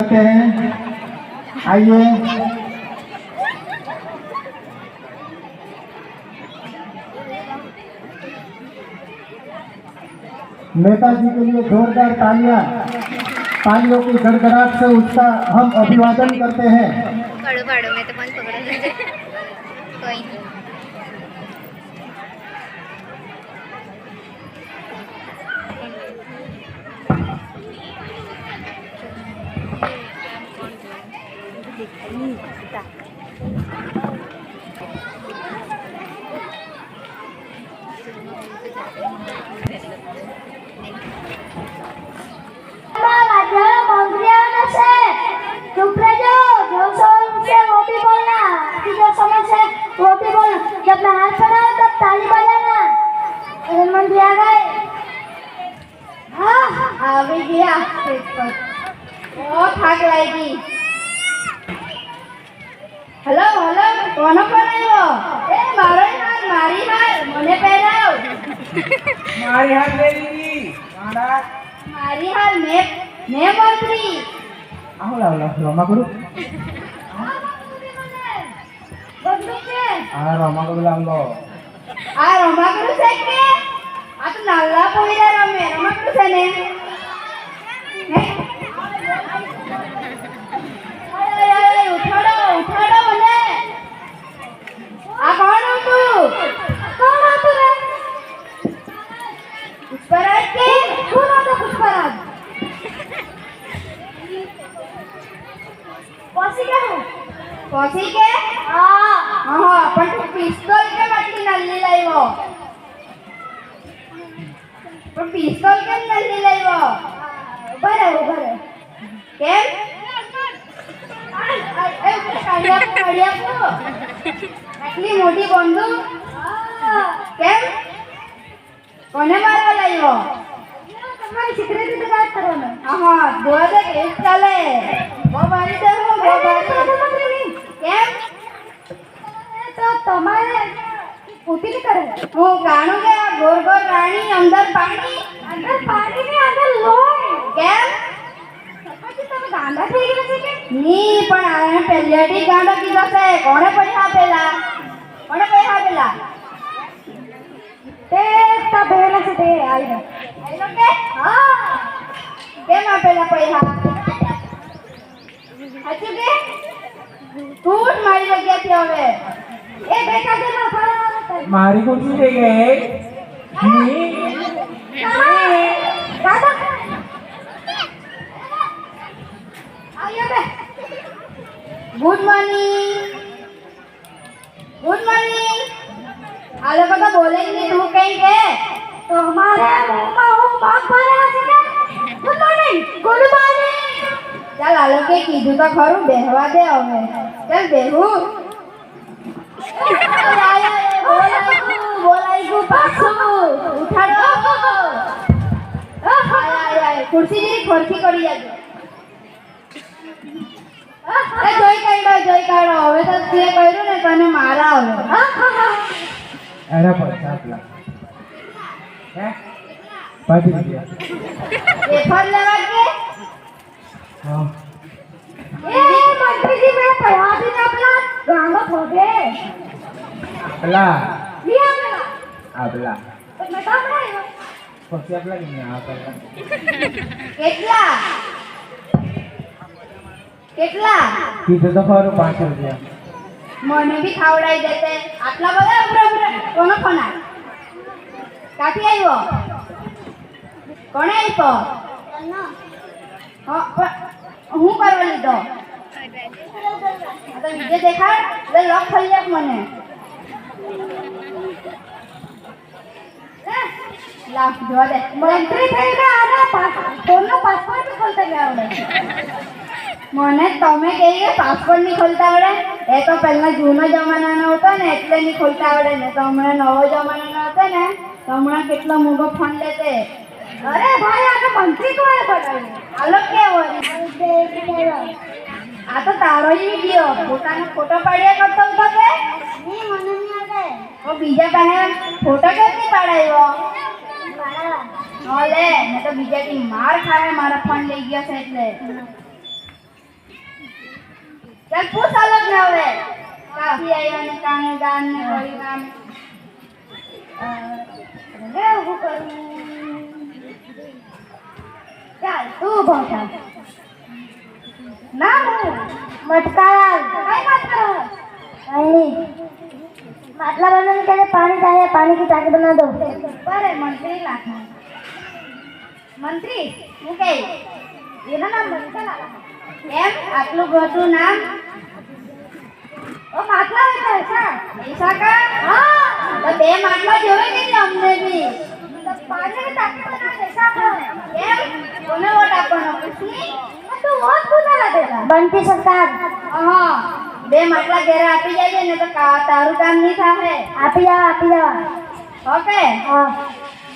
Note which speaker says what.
Speaker 1: करते हैं। आइए। नेताजी के लिए जोरदार तालियाँ। तालियों की गड़गड़ाहट से उसका हम अभिवादन करते हैं।
Speaker 2: હતા चुप रह जाओ जो सोच से वो भी बोलना कि जो समझ है वो भी बोलना जब मैं हाथ बढ़ाऊं तब ताली बजाना प्रधानमंत्री आ गए हाँ आ भी गया बहुत थक लगेगी હેલો હેલો કોનો ફોન આવ્યો? એ મારો હાથ મારી હાર મને પહેરાવ
Speaker 1: મારી હાર લે. લીધી મારા
Speaker 2: મારી હાર મે મે મંત્રી.
Speaker 1: આવો લાવ લાવ રમા કરું આ રમા કરું લો
Speaker 2: આ રમાકડું છે કે? આ તો નાલ્લા પોઈરા રમે રમાકડું છે ને? હે? અરે, અરે, અરે, ઉઠાડો ઉઠાડો મને આ કોણ હતું કોણ હતું રે પુષ્પરાજ કે કોણ હતો પુષ્પરાજ. પછી કે હું? પછી કે હા. હા પણ તું પિસ્તોલ કેમ આટલી નાની લાવ્યો? પણ પિસ્તોલ કેમ નલ્લી લાવ્યો? કેમ? ઉપર કાઢી આપો, કાઢી આપો. આટલી મોટી બંદૂક કેમ? કોને મારવા લાવ્યો તમારી સિક્રેટરી વાત કરવાનો. આહા હા જોવા દે કેસ ચાલે બો મારી દે હું બહુ મારી કેમ? તો તમારે ઉઠી કરે હું જાણું કે આ ગોર ગોર રાણી અંદર પાણી? અંદર પાણી ને અંદર લોહી? કેમ? પછી તમે ગાંડા થઈ ગયા છે કે? ની પણ આને પહેલેથી ગાંડા કીધા છે. કોણે પૈસા આપેલા કોણે પૈસા આપેલા તે તા બેલા છે તે આઈનો આઈનો કે હા કેમ મારી જગ્યાથી
Speaker 1: ગઈ
Speaker 2: ગુડ મોર્નિંગ ગુડ મોર્નિંગ આ લોકો તો બોલે નહીં તું કઈ કે. તો અમારે મોંમાં હું બાપ ભરેલા છે કે? ગુડ મોર્નિંગ ગુડ મોર્નિંગ ચાલ આલો લોકોએ કીધું તો ખરું, બેહવા દે હવે. ચાલ, બેહું. ખુરશી જેવી કરી જાજો જોઈ કાઢો, જોઈ હવે તો તે કર્યું ને, તને મારા હવે. પેપર લેવા કે
Speaker 1: હા.
Speaker 2: એ મંત્રીજી મેં પૈસા भी આપલા ગામો થોડે
Speaker 1: આપલા
Speaker 2: લી આપલા
Speaker 1: આપલા
Speaker 2: તો મેં
Speaker 1: પછી આપલા કે ના આપલા
Speaker 2: કેટલા? કેટલા?
Speaker 1: કીધું તો ખરું પાંચ રૂપિયા.
Speaker 2: મને બી ખાવડાવી દેતે આટલા બધા ઉભરા ઉભરા. કોનો ફોન આવ્યો? કાથી આવ્યો? કોણે આપ્યો? હા હું કરવા લીધો? તો વિજય દેખાડ એટલે લોક ખોલી આપ મને. લાખ જોવા દે. મંત્રી થઈને આના પાસ ફોનનો પાસવર્ડ બી ખોલતા નહીં આવડે. મને તમે કહીએ પાસપોર્ટ નહીં ખોલતા આવડે? એ તો પહેલાં જૂનો જમાનાનો હતો ને એટલે નહીં ખોલતા આવડે. ને તો હમણાં નવો જમાનાનો હતો ને તો હમણાં કેટલો મોટો ફોન લેતે અરે ભાઈ આ તો મંત્રી કોણે બનાવ્યું? આલો કેવો આ તો તારો જ વીડિયો. પોતાનો ફોટો પાડ્યા કરતો હતો કે? નહીં મને આવે તો બીજા પાસે ફોટો કેમ પાડાયો? ઓલે મેં તો બીજાથી માર ખાય મારા ફોન લઈ ગયા છે એટલે. ચાલ પૂછ અલગ ને હવે. કાફી આવ્યા ને કાને દાન ને વળી અ, હવે કરું. ચાલ તું ભાષા ના હું મટકાલાલ કઈ મટકા नहीं માટલા બનાને कहते पानी चाहिए पानी की टाकी बना दो अरे मंत्री लाखा મંત્રી હું કે એનું નામ મટકાલાલ એમ આટલું મોટું નામ ઓ માટલા વેચે છે પૈસા કા હા તો બે માટલા જોવે કે નહીં અમને બી તો પાણી ટાંકી બના દે સાકો એમ કોને વોટ આપવાનો કૃષ્ણી તો વોટ કોને દેતા બંટી સરકાર બે માટલા ઘરે આપી જાય ને તો તારું કામ નહીં થાય આપી જાવ આપી જાવ. ઓકે? હા.